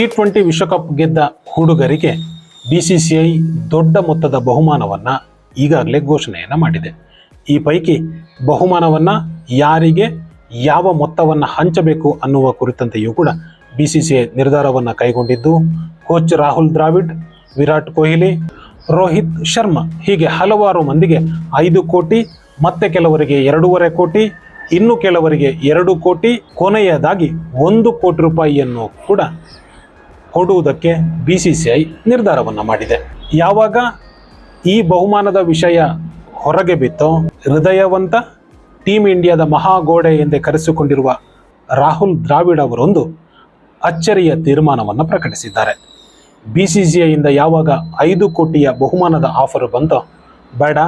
T twenty ವಿಶ್ವಕಪ್ ಗೆದ್ದ ಹುಡುಗರಿಗೆ ಬಿಸಿಸಿಐ ದೊಡ್ಡ ಮೊತ್ತದ ಬಹುಮಾನವನ್ನ ಈಗಾಗಲೇ ಘೋಷಣೆಯನ್ನು ಮಾಡಿದೆ. ಈ ಪೈಕಿ ಬಹುಮಾನವನ್ನ ಯಾರಿಗೆ, ಯಾವ ಮೊತ್ತವನ್ನು ಹಂಚಬೇಕು ಅನ್ನುವ ಕುರಿತಂತೆಯೂ ಕೂಡ ಬಿಸಿಸಿಐ ನಿರ್ಧಾರವನ್ನು ಕೈಗೊಂಡಿದ್ದು ಕೋಚ್ ರಾಹುಲ್ ದ್ರಾವಿಡ್, ವಿರಾಟ್ ಕೊಹ್ಲಿ, ರೋಹಿತ್ ಶರ್ಮಾ. ಹೀಗೆ ಹಲವಾರು ಮಂದಿಗೆ ಐದು ಕೋಟಿ, ಮತ್ತೆ ಕೆಲವರಿಗೆ ಎರಡೂವರೆ ಕೋಟಿ, ಇನ್ನು ಕೆಲವರಿಗೆ ಎರಡು ಕೋಟಿ, ಕೊನೆಯದಾಗಿ ಒಂದು ಕೋಟಿ ರೂಪಾಯಿಯನ್ನು ಕೂಡ ಕೊಡುವುದಕ್ಕೆ ಬಿಸಿಸಿಐ ನಿರ್ಧಾರವನ್ನು ಮಾಡಿದೆ. ಯಾವಾಗ ಈ ಬಹುಮಾನದ ವಿಷಯ ಹೊರಗೆ ಬಿತ್ತೋ ಹೃದಯವಂತ ಟೀಮ್ ಇಂಡಿಯಾದ ಮಹಾಗೋಡೆ ಎಂದೇ ಕರೆಸಿಕೊಂಡಿರುವ ರಾಹುಲ್ ದ್ರಾವಿಡ್ ಅವರೊಂದು ಅಚ್ಚರಿಯ ತೀರ್ಮಾನವನ್ನು ಪ್ರಕಟಿಸಿದ್ದಾರೆ. ಬಿ ಸಿ ಸಿ ಐಯಿಂದ ಯಾವಾಗ ಐದು ಕೋಟಿಯ ಬಹುಮಾನದ ಆಫರ್ ಬಂತೋ, ಬೇಡ,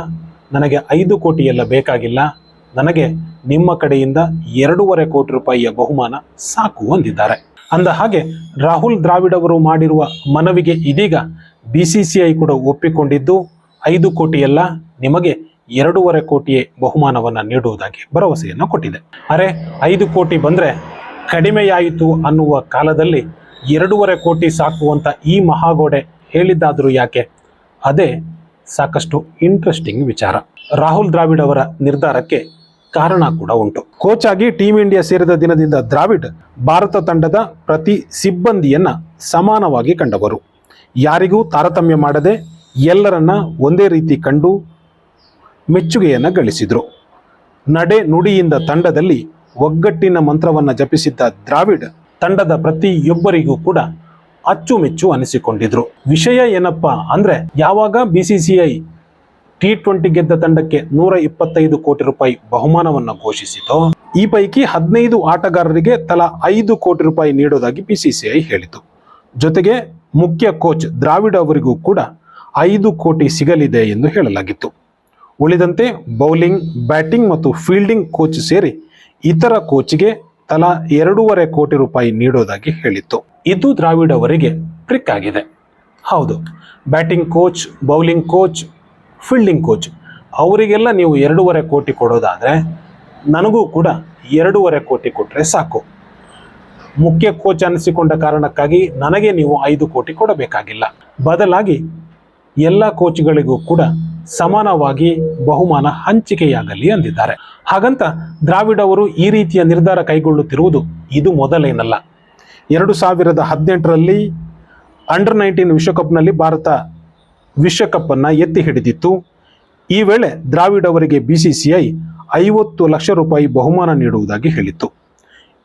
ನನಗೆ ಐದು ಕೋಟಿಯೆಲ್ಲ ಬೇಕಾಗಿಲ್ಲ, ನನಗೆ ನಿಮ್ಮ ಕಡೆಯಿಂದ ಎರಡೂವರೆ ಕೋಟಿ ರೂಪಾಯಿಯ ಬಹುಮಾನ ಸಾಕು ಅಂದಿದ್ದಾರೆ. ಅಂದ ಹಾಗೆ ರಾಹುಲ್ ದ್ರಾವಿಡ್ ಅವರು ಮಾಡಿರುವ ಮನವಿಗೆ ಇದೀಗ ಬಿಸಿಸಿಐ ಕೂಡ ಒಪ್ಪಿಕೊಂಡಿದ್ದು ಐದು ಕೋಟಿಯಲ್ಲ ನಿಮಗೆ ಎರಡೂವರೆ ಕೋಟಿಯೇ ಬಹುಮಾನವನ್ನು ನೀಡುವುದಾಗಿ ಭರವಸೆಯನ್ನು ಕೊಟ್ಟಿದೆ. ಅರೆ, ಐದು ಕೋಟಿ ಬಂದರೆ ಕಡಿಮೆಯಾಯಿತು ಅನ್ನುವ ಕಾಲದಲ್ಲಿ ಎರಡೂವರೆ ಕೋಟಿ ಸಾಕು ಅಂತ ಈ ಮಹಾಗೋಡೆ ಹೇಳಿದ್ದಾದರೂ ಯಾಕೆ? ಅದೇ ಸಾಕಷ್ಟು ಇಂಟ್ರೆಸ್ಟಿಂಗ್ ವಿಚಾರ. ರಾಹುಲ್ ದ್ರಾವಿಡ್ ಅವರ ನಿರ್ಧಾರಕ್ಕೆ ಕಾರಣ ಕೂಡ ಉಂಟು. ಕೋಚ್ ಆಗಿ ಟೀಂ ಇಂಡಿಯಾ ಸೇರಿದ ದಿನದಿಂದ ದ್ರಾವಿಡ್ ಭಾರತ ತಂಡದ ಪ್ರತಿ ಸಿಬ್ಬಂದಿಯನ್ನ ಸಮಾನವಾಗಿ ಕಂಡವರು. ಯಾರಿಗೂ ತಾರತಮ್ಯ ಮಾಡದೆ ಎಲ್ಲರನ್ನ ಒಂದೇ ರೀತಿ ಕಂಡು ಮೆಚ್ಚುಗೆಯನ್ನು ಗಳಿಸಿದರು. ನಡೆ ನುಡಿಯಿಂದ ತಂಡದಲ್ಲಿ ಒಗ್ಗಟ್ಟಿನ ಮಂತ್ರವನ್ನು ಜಪಿಸಿದ್ದ ದ್ರಾವಿಡ್ ತಂಡದ ಪ್ರತಿಯೊಬ್ಬರಿಗೂ ಕೂಡ ಅಚ್ಚುಮೆಚ್ಚು ಅನಿಸಿಕೊಂಡಿದ್ರು. ವಿಷಯ ಏನಪ್ಪಾ ಅಂದ್ರೆ ಯಾವಾಗ ಬಿಸಿಸಿಐ ಟಿ ಟ್ವೆಂಟಿ ಗೆದ್ದ ತಂಡಕ್ಕೆ ನೂರ ಇಪ್ಪತ್ತೈದು ಕೋಟಿ ರೂಪಾಯಿ ಬಹುಮಾನವನ್ನು ಘೋಷಿಸಿತು. ಈ ಪೈಕಿ ಹದಿನೈದು ಆಟಗಾರರಿಗೆ ತಲಾ ಐದು ಕೋಟಿ ರೂಪಾಯಿ ನೀಡೋದಾಗಿ ಬಿಸಿಸಿಐ ಹೇಳಿತು. ಜೊತೆಗೆ ಮುಖ್ಯ ಕೋಚ್ ದ್ರಾವಿಡ್ ಅವರಿಗೂ ಕೂಡ ಐದು ಕೋಟಿ ಸಿಗಲಿದೆ ಎಂದು ಹೇಳಲಾಗಿತ್ತು. ಉಳಿದಂತೆ ಬೌಲಿಂಗ್, ಬ್ಯಾಟಿಂಗ್ ಮತ್ತು ಫೀಲ್ಡಿಂಗ್ ಕೋಚ್ ಸೇರಿ ಇತರ ಕೋಚ್ಗೆ ತಲಾ ಎರಡೂವರೆ ಕೋಟಿ ರೂಪಾಯಿ ನೀಡೋದಾಗಿ ಹೇಳಿತ್ತು. ಇದು ದ್ರಾವಿಡ್ ಅವರಿಗೆ ಟ್ರಿಕ್ ಆಗಿದೆ. ಹೌದು. Batting coach bowling coach fielding coach ಅವರಿಗೆಲ್ಲ ನೀವು ಎರಡೂವರೆ ಕೋಟಿ ಕೊಡೋದಾದರೆ ನನಗೂ ಕೂಡ ಎರಡೂವರೆ ಕೋಟಿ ಕೊಟ್ಟರೆ ಸಾಕು. ಮುಖ್ಯ ಕೋಚ್ ಅನಿಸಿಕೊಂಡ ಕಾರಣಕ್ಕಾಗಿ ನನಗೆ ನೀವು ಐದು ಕೋಟಿ ಕೊಡಬೇಕಾಗಿಲ್ಲ. ಬದಲಾಗಿ ಎಲ್ಲ ಕೋಚ್ಗಳಿಗೂ ಕೂಡ ಸಮಾನವಾಗಿ ಬಹುಮಾನ ಹಂಚಿಕೆಯಾಗಲಿ ಅಂದಿದ್ದಾರೆ. ಹಾಗಂತ ದ್ರಾವಿಡ್ ಅವರು ಈ ರೀತಿಯ ನಿರ್ಧಾರ ಕೈಗೊಳ್ಳುತ್ತಿರುವುದು ಇದು ಮೊದಲೇನಲ್ಲ. ಎರಡು ಸಾವಿರದ ಹದಿನೆಂಟರಲ್ಲಿ ಅಂಡರ್ ನೈನ್ಟೀನ್ ವಿಶ್ವಕಪ್ನಲ್ಲಿ ಭಾರತ ವಿಶ್ವಕಪ್ಪನ್ನು ಎತ್ತಿ ಹಿಡಿದಿತ್ತು. ಈ ವೇಳೆ ದ್ರಾವಿಡ್ ಅವರಿಗೆ ಬಿಸಿಸಿಐ ಐವತ್ತು ಲಕ್ಷ ರೂಪಾಯಿ ಬಹುಮಾನ ನೀಡುವುದಾಗಿ ಹೇಳಿತ್ತು.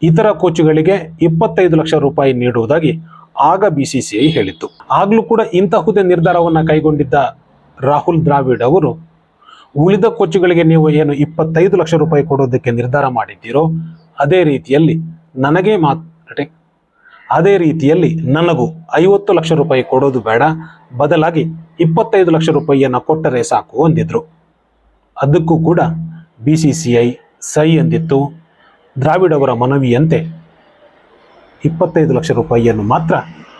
ಇತರ ಕೋಚ್ಗಳಿಗೆ ಇಪ್ಪತ್ತೈದು ಲಕ್ಷ ರೂಪಾಯಿ ನೀಡುವುದಾಗಿ ಆಗ ಬಿಸಿಸಿಐ ಹೇಳಿತ್ತು. ಆಗಲೂ ಕೂಡ ಇಂತಹುದೇ ನಿರ್ಧಾರವನ್ನು ಕೈಗೊಂಡಿದ್ದ ರಾಹುಲ್ ದ್ರಾವಿಡ್ ಅವರು, ಉಳಿದ ಕೋಚ್ಗಳಿಗೆ ನೀವು ಏನು ಇಪ್ಪತ್ತೈದು ಲಕ್ಷ ರೂಪಾಯಿ ಕೊಡೋದಕ್ಕೆ ನಿರ್ಧಾರ ಮಾಡಿದ್ದೀರೋ, ಅದೇ ರೀತಿಯಲ್ಲಿ ನನಗೆ ಮಾತ್ರ ಅದೇ ರೀತಿಯಲ್ಲಿ ನನಗೂ ಐವತ್ತು ಲಕ್ಷ ರೂಪಾಯಿ ಕೊಡೋದು ಬೇಡ, ಬದಲಾಗಿ ಇಪ್ಪತ್ತೈದು ಲಕ್ಷ ರೂಪಾಯಿಯನ್ನು ಕೊಟ್ಟರೆ ಸಾಕು ಅಂದಿದ್ರು. ಅದಕ್ಕೂ ಕೂಡ ಬಿ ಸಿ ಸಿ ಐ ಸೈ ಅಂದಿತ್ತು. ದ್ರಾವಿಡ್ ಅವರ ಮನವಿಯಂತೆ ಇಪ್ಪತ್ತೈದು ಲಕ್ಷ ರೂಪಾಯಿಯನ್ನು ಮಾತ್ರ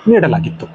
ನೀಡಲಾಗಿತ್ತು.